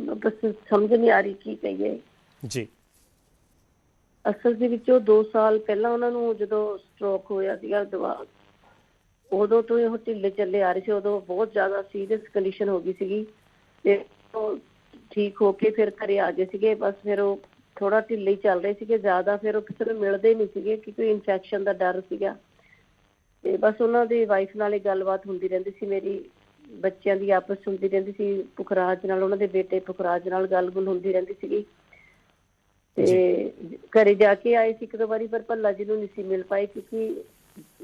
Speaker 8: ਬਸ ਸਮਝ ਨਹੀਂ ਆ ਰਹੀ ਕੀ ਕਹੀਏ।
Speaker 2: ਜੀ।
Speaker 8: ਅਸਲ ਦੇ ਵਿੱਚ ਉਹ 2 ਸਾਲ ਪਹਿਲਾਂ ਉਹਨਾਂ ਨੂੰ ਜਦੋਂ ਸਟ੍ਰੋਕ ਹੋਇਆ ਸੀਗਾ ਦਿਮਾਗ ਉਦੋਂ ਤੋਂ ਹੀ ਢਿੱਲੇ ਚੱਲੇ ਆ ਰਹੇ ਸੀ, ਉਦੋਂ ਬਹੁਤ ਜ਼ਿਆਦਾ ਸੀਰੀਅਸ ਕੰਡੀਸ਼ਨ ਹੋ ਗਈ ਸੀਗੀ। ਤੇ ਉਹ ਠੀਕ ਹੋ ਕੇ ਫਿਰ ਘਰੇ ਆ ਗਏ ਸੀਗੇ, ਬਸ ਫਿਰ ਉਹ ਥੋੜਾ ਢਿੱਲੇ ਹੀ ਚੱਲ ਰਹੇ ਸੀਗੇ, ਜ਼ਿਆਦਾ ਫਿਰ ਉਹ ਕਿਸੇ ਨੂੰ ਮਿਲਦੇ ਨਹੀਂ ਸੀਗੇ ਕਿਉਂਕਿ ਇਨਫੈਕਸ਼ਨ ਦਾ ਡਰ ਸੀਗਾ। ਤੇ ਬਸ ਉਹਨਾਂ ਦੀ ਵਾਈਫ ਨਾਲ ਹੀ ਗੱਲਬਾਤ ਹੁੰਦੀ ਰਹਿੰਦੀ ਸੀ, ਮੇਰੀ ਬੱਚਿਆਂ ਦੀ ਆਪਸ ਹੁੰਦੀ ਰਹਿੰਦੀ ਸੀ, ਪੁਖਰਾਜ ਨਾਲ, ਉਹਨਾਂ ਦੇ ਬੇਟੇ ਪੁਖਰਾਜ ਨਾਲ ਗੱਲ-ਗੁਲ ਹੁੰਦੀ ਰਹਿੰਦੀ ਸੀਗੀ। ਤੇ ਘਰੇ ਜਾ ਕੇ ਆਏ ਸੀ ਇੱਕ ਦੋ ਵਾਰੀ ਪਰ ਭੱਲਾ ਜੀ ਨੂੰ ਨਹੀਂ ਸੀ ਮਿਲ ਪਾਏ ਕਿਉਂਕਿ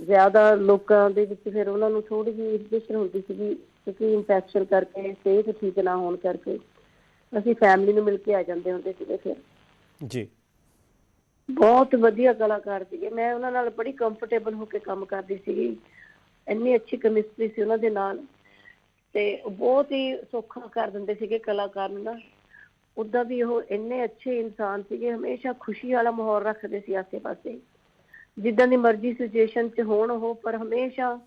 Speaker 8: ਜ਼ਿਆਦਾ ਲੋਕਾਂ ਦੇ ਵਿੱਚ ਫਿਰ ਉਹਨਾਂ ਨੂੰ ਥੋੜੀ ਜਿਹੀ ਇਰੀਟੇਸ਼ਨ ਹੁੰਦੀ ਸੀਗੀ ਕਿਉਂਕਿ ਇਨਫੈਕਸ਼ਨ ਕਰਕੇ ਸਿਹਤ ਠੀਕ ਨਾ ਹੋਣ ਕਰਕੇ ਅਸੀਂ ਫੈਮਿਲੀ ਨੂੰ ਮਿਲ ਕੇ ਆ ਜਾਂਦੇ ਹੁੰਦੇ ਸੀਗੇ ਫਿਰ।
Speaker 2: ਜੀ।
Speaker 8: ਬਹੁਤ ਵਧੀਆ ਕਲਾਕਾਰ ਸੀਗੇ। ਮੈਂ ਉਹਨਾਂ ਨਾਲ ਬੜੀ ਕੰਫਰਟੇਬਲ ਹੋ ਕੇ ਕੰਮ ਕਰਦੀ ਸੀਗੀ। ਇੰਨੀ ਅੱਛੀ ਕੈਮਿਸਟਰੀ ਸੀ ਉਹਨਾਂ ਦੇ ਨਾਲ। ਤੇ ਬਹੁਤ ਹੀ ਸੌਖਾ ਕਰ ਦਿੰਦੇ ਸੀਗੇ ਕਲਾਕਾਰ ਨੂੰ ਨਾ। ਉਦਾਂ ਵੀ ਉਹ ਇੰਨੇ ਅੱਛੇ ਇਨਸਾਨ ਸੀਗੇ, ਹਮੇਸ਼ਾ ਖੁਸ਼ੀ ਵਾਲਾ ਮਾਹੌਲ ਰੱਖਦੇ ਸੀ ਆਸੇ-ਪਾਸੇ ਜਿੱਦਾਂ ਦੀ ਮਰਜ਼ੀ ਸਿਚੁਏਸ਼ਨ 'ਚ ਹੋਣ ਉਹ, ਪਰ ਹਮੇਸ਼ਾ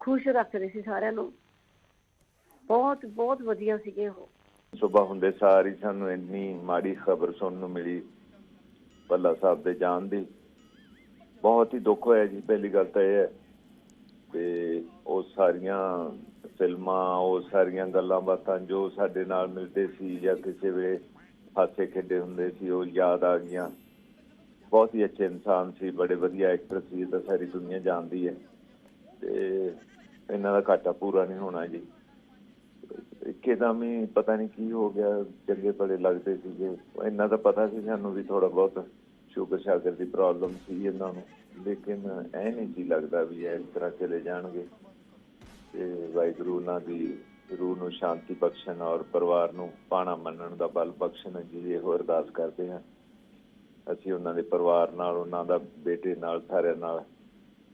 Speaker 8: ਖੁਸ਼ ਰੱਖਦੇ ਸੀ ਸਾਰਿਆਂ ਨੂੰ। ਬਹੁਤ ਬਹੁਤ ਵਧੀਆ ਸੀਗੇ ਉਹ।
Speaker 9: ਸਵੇਰ ਹੁੰਦੇ ਸਾਰ ਹੀ ਸਾਨੂੰ ਇੰਨੀ ਮਾੜੀ ਖਬਰ ਸੁਣਨ ਨੂੰ ਮਿਲੀ, ਭੱਲਾ ਸਾਹਿਬ ਦੇ ਜਾਣ ਦੀ। ਬਹੁਤ ਹੀ ਦੁੱਖ ਹੋਇਆ ਜੀ, ਪਹਿਲੀ ਗੱਲ ਤਾਂ ਇਹ ਹੈ ਤੇ ਉਹ ਸਾਰੀਆਂ ਫਿਲਮਾਂ, ਉਹ ਸਾਰੀਆਂ ਗੱਲਾਂ ਬਾਤਾਂ ਜੋ ਸਾਡੇ ਨਾਲ ਮਿਲਦੇ ਸੀ ਜਾਂ ਕਿਸੇ ਵੇਲੇ ਹਾਸੇ ਖੇਡੇ ਹੁੰਦੇ ਸੀ, ਉਹ ਯਾਦ ਆ ਗਈਆਂ। ਬਹੁਤ ਹੀ ਅੱਛੇ ਇਨਸਾਨ ਸੀ, ਬੜੇ ਵਧੀਆ ਐਕਟਰ ਸੀ ਤਾਂ ਸਾਰੀ ਦੁਨੀਆ ਜਾਣਦੀ ਹੈ। ਤੇ ਇਹਨਾਂ ਦਾ ਘਾਟਾ ਪੂਰਾ ਨਹੀਂ ਹੋਣਾ ਜੀ। ਇੱਕਦਮ ਹੀ ਪਤਾ ਨਹੀਂ ਕੀ ਹੋ ਗਿਆ, ਚੰਗੇ ਭਲੇ ਲੱਗਦੇ ਸੀਗੇ। ਇਹਨਾਂ ਦਾ ਪਤਾ ਸੀ, ਸਾਨੂੰ ਵੀ ਥੋੜਾ ਬਹੁਤ ਸ਼ੂਗਰ ਸ਼ਾਗਰ ਦੀ ਪ੍ਰੋਬਲਮ ਸੀ ਇਹਨਾਂ ਨੂੰ। ਲੇਕਿਨ ਐ ਨਹੀਂ ਸੀ ਲੱਗਦਾ ਵੀ ਇਹ ਇਸ ਤਰ੍ਹਾਂ ਚਲੇ ਜਾਣਗੇ। ਤੇ ਵਾਹਿਗੁਰੂ ਉਹਨਾਂ ਦੀ ਰੂਹ ਨੂੰ ਸ਼ਾਂਤੀ ਬਖਸ਼ਣ ਔਰ ਪਰਿਵਾਰ ਨੂੰ ਪਾਣਾ ਮੰਨਣ ਦਾ ਬਲ ਬਖਸ਼ਣ ਜੀ ਇਹ ਅਰਦਾਸ ਕਰਦੇ ਹਾਂ। ਅਸੀਂ ਉਹਨਾਂ ਦੇ ਪਰਿਵਾਰ ਨਾਲ, ਉਹਨਾਂ ਦਾ ਬੇਟੇ ਨਾਲ, ਸਾਰਿਆਂ ਨਾਲ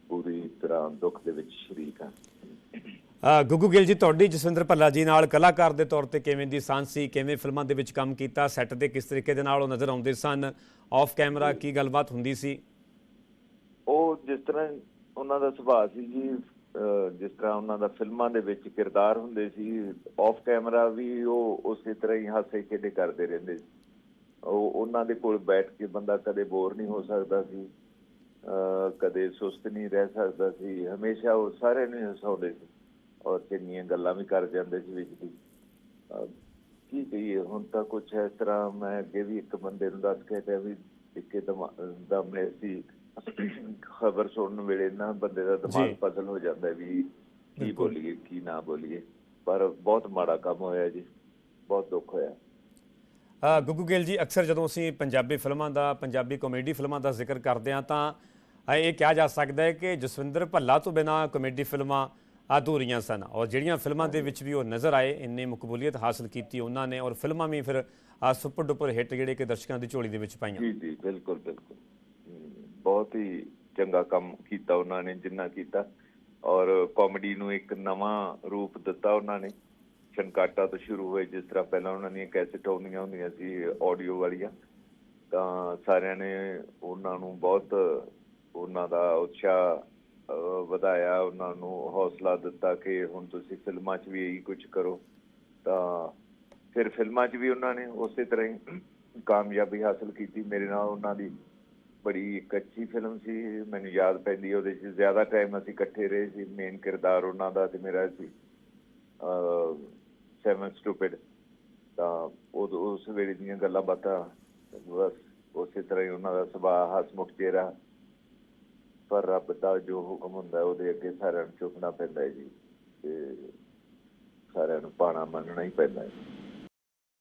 Speaker 9: ਪੂਰੀ ਤਰ੍ਹਾਂ ਦੁੱਖ ਦੇ ਵਿੱਚ ਸ਼ਰੀਕ ਹਾਂ।
Speaker 2: ਗੁੱਗੂ ਗਿੱਲ ਜੀ, ਤੁਹਾਡੀ ਜਸਵਿੰਦਰ ਭੱਲਾ ਜੀ ਨਾਲ ਕਲਾਕਾਰ ਦੇ ਤੌਰ ਤੇ ਕਿਵੇਂ ਦੀ ਸਾਂਝ ਸੀ, ਕਿਵੇਂ ਫਿਲਮਾਂ ਦੇ ਵਿੱਚ ਕੰਮ ਕੀਤਾ ਸੈੱਟ ਦੇ ਕਿਸ ਤਰੀਕੇ ਦੇ ਨਾਲ ਉਹ ਨਜ਼ਰ ਆਉਂਦੇ ਸਨ ਆਫ ਕੈਮਰਾ ਕੀ ਗੱਲਬਾਤ ਹੁੰਦੀ ਸੀ?
Speaker 9: ਉਹ ਜਿਸ ਤਰ੍ਹਾਂ ਉਹਨਾਂ ਦਾ ਸੁਭਾਅ ਸੀ ਜੀ ਜਿਸ ਤਰ੍ਹਾਂ ਉਹਨਾਂ ਦਾ ਫਿਲਮਾਂ ਦੇ ਵਿੱਚ ਕਿਰਦਾਰ ਹੁੰਦੇ ਸੀ ਆਫ ਕੈਮਰਾ ਵੀ ਉਹ ਉਸੇ ਤਰ੍ਹਾਂ ਹੀ ਹਾਸੇ ਖੇਡੇ ਕਰਦੇ ਰਹਿੰਦੇ ਸੀ। ਉਹ ਉਹਨਾਂ ਦੇ ਕੋਲ ਬੈਠ ਕੇ ਬੰਦਾ ਕਦੇ ਬੋਰ ਨਹੀਂ ਹੋ ਸਕਦਾ ਸੀ ਕਦੇ ਸੁਸਤ ਨਹੀਂ ਰਹਿ ਸਕਦਾ ਸੀ, ਹਮੇਸ਼ਾ ਉਹ ਸਾਰਿਆਂ ਨੂੰ ਹਸਾਉਂਦੇ ਸੀ ਔਰ ਚੰਗੀਆਂ ਗੱਲਾਂ ਵੀ ਕਰ ਜਾਂਦੇ ਸੀ ਵਿੱਚ ਦੀ। ਕੀ ਕਹੀਏ, ਹੁਣ ਤਾਂ ਕੁਝ ਇਸ ਤਰ੍ਹਾਂ ਮੈਂ ਅੱਗੇ ਵੀ ਇੱਕ ਬੰਦੇ ਨੂੰ ਦੱਸ ਕੇ ਤੇ ਵੀ ਇੱਕੇ ਦਮ ਸੀ ਖਬਰ ਸੁਣਨ ਵੇਲੇ ਨਾ ਬੰਦੇ ਦਾ ਦਿਮਾਗ। ਪਜ਼ਲ ਹੋ ਜਾਂਦਾ ਵੀ ਕੀ। ਬੋਲੀਏ ਕੀ ਨਾ ਬੋਲੀਏ। ਪਰ ਬਹੁਤ ਮਾੜਾ ਕੰਮ ਹੋਇਆ ਜੀ। ਬਹੁਤ ਦੁੱਖ ਹੋਇਆ।
Speaker 2: ਅ, ਗੁੱਗੂ ਗਿੱਲ ਜੀ ਅਕਸਰ ਜਦੋਂ ਅਸੀਂ ਪੰਜਾਬੀ ਫਿਲਮਾਂ ਦਾ ਪੰਜਾਬੀ ਕਾਮੇਡੀ ਫਿਲਮਾਂ ਦਾ ਜ਼ਿਕਰ ਕਰਦੇ ਹਾਂ ਤਾਂ ਇਹ ਕਿਹਾ ਜਾ ਸਕਦਾ ਹੈ ਕਿ ਜਸਵਿੰਦਰ ਭੱਲਾ ਤੋਂ ਬਿਨਾ ਕਾਮੇਡੀ ਫਿਲਮਾਂ ਅਧੂਰੀਆਂ ਸਨ ਔਰ ਜਿਹੜੀਆਂ ਫਿਲਮਾਂ ਦੇ ਵਿੱਚ ਵੀ ਉਹ ਨਜ਼ਰ ਆਏ ਇੰਨੀ ਮਕਬੂਲੀਅਤ ਹਾਸਲ ਕੀਤੀ ਉਹਨਾਂ ਨੇ ਔਰ ਫਿਲਮਾਂ ਵੀ ਫਿਰ ਸੁਪਰ ਡੁਪਰ ਹਿੱਟ ਜਿਹੜੇ ਕਿ ਦਰਸ਼ਕਾਂ ਦੀ ਝੋਲੀ ਦੇ ਵਿੱਚ ਪਾਈਆਂ।
Speaker 9: ਜੀ ਜੀ ਬਿਲਕੁਲ ਬਿਲਕੁਲ। ਬਹੁਤ ਹੀ ਚੰਗਾ ਕੰਮ ਕੀਤਾ ਉਹਨਾਂ ਨੇ, ਜਿੰਨਾ ਕੀਤਾ। ਔਰ ਕਾਮੇਡੀ ਨੂੰ ਇੱਕ ਨਵਾਂ ਰੂਪ ਦਿੱਤਾ ਉਹਨਾਂ ਨੇ। ਸ਼ਨਕਾਟਾ ਤੋਂ ਸ਼ੁਰੂ ਹੋਏ, ਜਿਸ ਤਰ੍ਹਾਂ ਪਹਿਲਾਂ ਉਹਨਾਂ ਦੀਆਂ ਕੈਸਟ ਆਉਂਦੀਆਂ ਹੁੰਦੀਆਂ ਸੀ ਆਡੀਓ ਵਾਲੀਆਂ। ਤਾਂ ਸਾਰਿਆਂ ਨੇ ਉਹਨਾਂ ਨੂੰ ਬਹੁਤ ਉਹਨਾਂ ਦਾ ਉਤਸ਼ਾਹ ਵਧਾਇਆ, ਉਹਨਾਂ ਨੂੰ ਹੌਸਲਾ ਦਿੱਤਾ ਕਿ ਹੁਣ ਤੁਸੀਂ ਫਿਲਮਾਂ 'ਚ ਵੀ ਇਹੀ ਕੁਝ ਕਰੋ। ਤਾਂ ਫਿਰ ਫਿਲਮਾਂ 'ਚ ਵੀ ਉਹਨਾਂ ਨੇ ਉਸੇ ਤਰ੍ਹਾਂ ਹੀ ਕਾਮਯਾਬੀ ਹਾਸਲ ਕੀਤੀ। ਮੇਰੇ ਨਾਲ ਉਹਨਾਂ ਦੀ ਬੜੀ ਇੱਕ ਫਿਲਮ ਸੀ ਮੈਨੂੰ ਯਾਦ ਪੈਂਦੀ ਉਹਦੇ 'ਚ ਜ਼ਿਆਦਾ ਟਾਈਮ ਅਸੀਂ ਇਕੱਠੇ ਰਹੇ ਸੀ ਮੇਨ ਕਿਰਦਾਰ ਉਹਨਾਂ ਦਾ ਤੇ ਮੇਰਾ ਸੀ ਸੈਵਨ ਸਟੂਪਿਡ ਤਾਂ ਉਹ ਉਸ ਵੇਲੇ ਦੀਆਂ ਗੱਲਾਂ ਬਾਤਾਂ ਬਸ ਉਸੇ ਤਰ੍ਹਾਂ ਹੀ ਉਹਨਾਂ ਦਾ ਸੁਭਾਅ ਹਸਮੁਖ ਚਿਹਰਾ ਪਰ ਰੱਬ ਦਾ ਜੋ ਹੁਕਮ ਹੁੰਦਾ ਹੈ, ਉਹਦੇ ਅੱਗੇ ਸਾਰਿਆਂ ਨੂੰ ਝੁਕਣਾ ਪੈਂਦਾ ਹੈ ਜੀ ਤੇ ਸਾਰਿਆਂ ਨੂੰ ਪਾਣਾ ਮੰਨਣਾ ਹੀ ਪੈਂਦਾ ਹੈ।